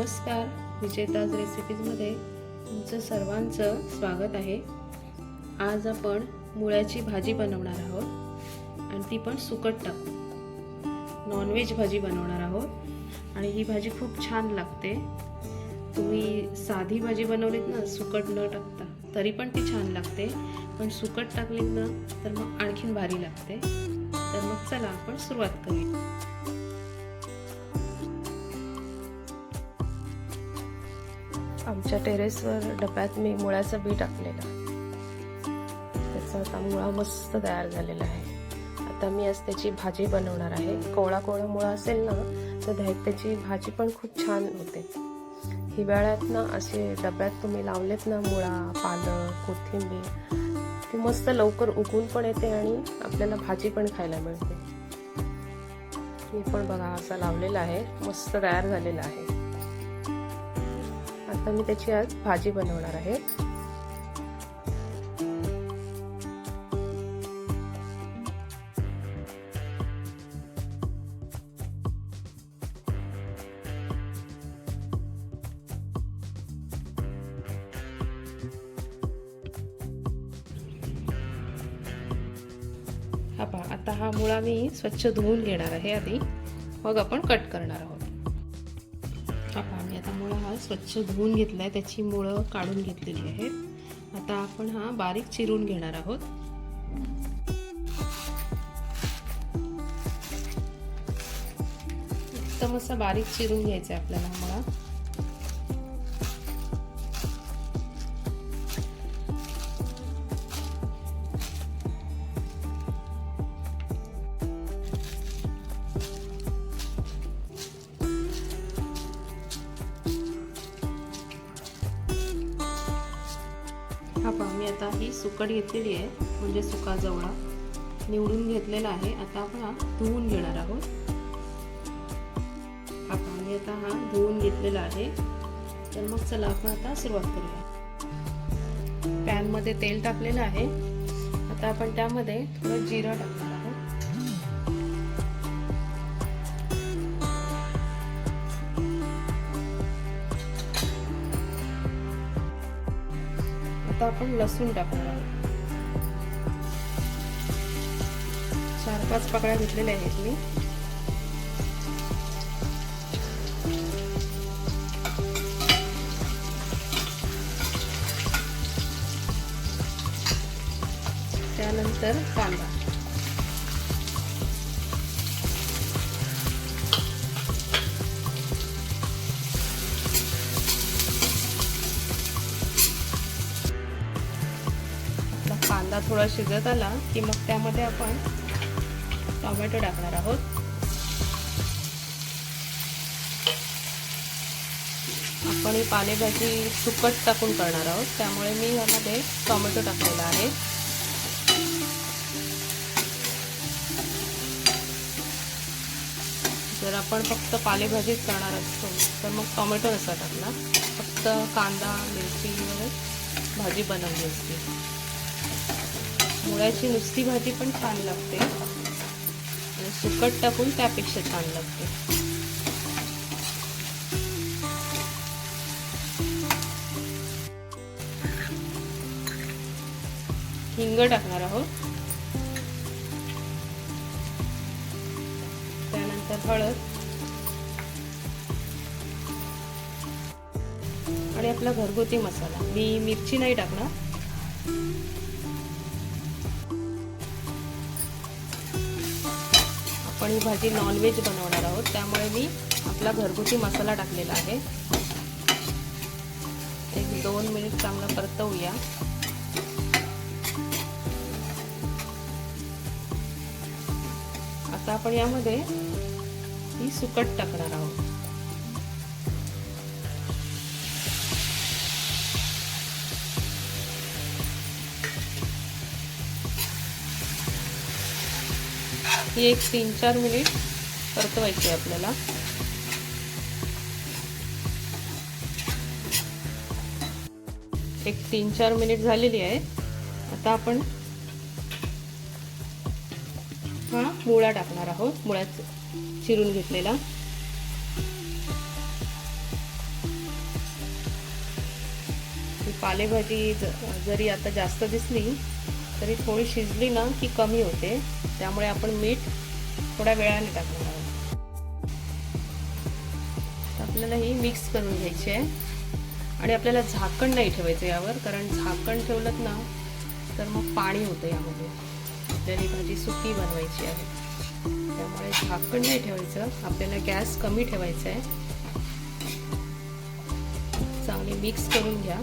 नमस्कार विजेताज रेसिपीजमध्ये तुमचं सर्वांचं स्वागत आहे. आज आपण मुळ्याची भाजी बनवणार आहोत आणि ती पण सुकट टाकू. नॉनव्हेज भाजी बनवणार आहोत आणि ही भाजी खूप छान लागते. तुम्ही साधी भाजी बनवलीत ना सुकट न टाकता तरी पण ती छान लागते. पण सुकट टाकलीत ना तर मग आणखीन भारी लागते. तर मग चला आपण सुरुवात करूया. आमच्या टेरेसवर डब्यात मी मुळ्याचं बी टाकलेलं. त्याचा आता मुळा मस्त तयार झालेला आहे. आता मी आज त्याची भाजी बनवणार आहे. कोवळा कोवळा मुळा असेल ना तर त्या- त्याची भाजी पण खूप छान होते. हिवाळ्यात ना असे डब्यात तुम्ही लावलेत ना मुळा पालक कोथिंबीर ती मस्त लवकर उगून पण येते आणि आपल्याला भाजी पण खायला मिळते. मी पण बघा असा लावलेला आहे. मस्त तयार झालेला आहे. आता मी त्याची आज भाजी बनवणार आहे. हा पहा आता हा मुळा मी स्वच्छ धुवून घेणार आहे आधी. मग आपण कट करणार आहोत. आता मुळा हा स्वच्छ धुवून घेतलाय त्याची मुळं काढून घेतलेली आहेत आता आपण हा बारीक चिरून घेणार आहोत. एकदम असा बारीक चिरून घ्यायचा आहे आपल्याला मुळा. आता ही सुकट घेतलेली आहे म्हणजे सुका जवळा निवडून घेतलेला आहे. आता आपण हा धुवून घेणार आहोत. हा मी आता हा धुवून घेतलेला आहे. तर मग चला आपण आता सुरुवात करूया. पॅनमध्ये तेल टाकलेलं आहे. आता आपण त्यामध्ये थोडं जिरं टाकणार आता आपण लसूण टाकणार आहोत चार पाच पकड्या घेतलेल्या आहेत मी. त्यानंतर कांदा. थोडा शिजत आला की मग त्यामध्ये आपण टोमॅटो टाकणार आहोत. आपण ही पालेभाजी सुकट टाकून करणार आहोत. त्यामुळे मी यामध्ये टोमॅटो टाकलेला आहे. जर आपण फक्त पालेभाजीच करणार असतो तर मग टोमॅटो नसा टाकणार? फक्त कांदा मिरची वगैरे भाजी बनवली असते. मुळ्याची नुसती भाजी पण छान लागते. आणि सुकट टाकून त्यापेक्षा छान लागते. हिंग टाकणार आहोत. त्यानंतर हळद. आणि आपला घरगुती मसाला. मी मिरची नाही टाकणार. आपण ही भाजी नॉनव्हेज बनवणार आहोत. त्यामुळे मी आपला घरगुती मसाला टाकलेला आहे. एक दोन मिनिट चांगला परतवूया. आता आपण यामध्ये ही सुकट टाकणार आहोत. ही एक तीन चार मिनिट परतवायची आपल्याला. एक तीन चार मिनिट झालेली आहे. आता आपण हा मुळा टाकणार आहोत. मुळ्यात चिरून घेतलेला. पालेभाजी जरी आता जास्त दिसली तरी थोडी शिजली ना की कमी होते. त्यामुळे आपण मीठ थोड्या वेळाने टाकणार आहोत. तर आपल्याला ही मिक्स करून घ्यायची आहे. आणि आपल्याला झाकण नाही ठेवायचं यावर कारण झाकण ठेवलं ना तर मग पाणी होतं यामध्ये. आपल्याला ही भाजी सुकी बनवायची आहे. त्यामुळे झाकण नाही ठेवायचं. आपल्याला गॅस कमी ठेवायचा आहे. चांगली मिक्स करून घ्या.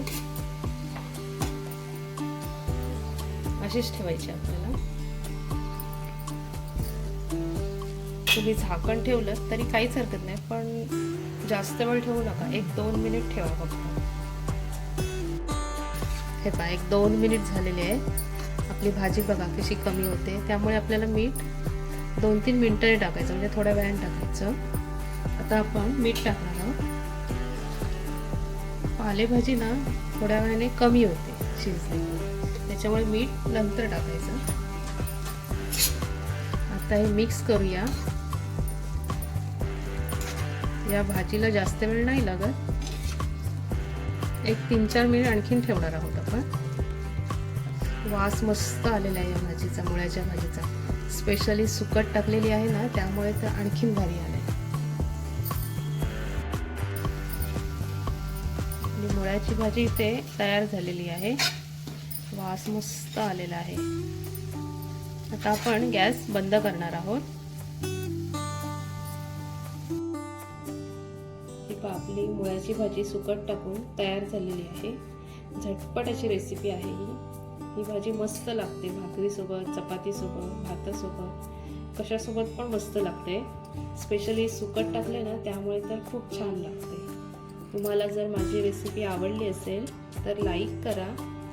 अशीच ठेवायची आपल्याला. तुम्ही झाकण ठेवलं तरी काहीच हरकत नाही पण जास्त वेळ ठेवू नका. एक दोन मिनिट ठेवा फक्त. हे पहा एक दोन मिनिट झालेले आहे आपली भाजी बघा कशी कमी होते. त्यामुळे आपल्याला मीठ दोन तीन मिनिटांनी टाकायचं म्हणजे थोड्या वेळाने टाकायचं. आता आपण मीठ टाकणार आहोत. पालेभाजी ना थोड्या वेळाने कमी होते शिजली. त्याच्यामुळे मीठ नंतर टाकायचं. आता हे मिक्स करूया. या भाजीला जास्त वेळ नाही लागत. एक तीन चार मिनिट आणखीन ठेवणार आहोत आपण. वास मस्त आलेला आहे या भाजीचा मुळ्याच्या भाजीचा. स्पेशली सुकट टाकलेली आहे ना त्यामुळे तर आणखीन भारी आलं मुळ्याची भाजी इथे तयार झालेली आहे. वास मस्त आलेला आहे. आता आपण गॅस बंद करणार आहोत. आपली मुळ्याची भाजी सुकट टाकून तयार झालेली आहे. झटपट अशी रेसिपी आहे ही. ही भाजी मस्त लागते भाकरीसोबत चपातीसोबत भातासोबत कशासोबत पण मस्त लागते. स्पेशली सुकट टाकले ना त्यामुळे तर खूप छान लागते. तुम्हाला जर माझी रेसिपी आवडली असेल तर लाईक करा.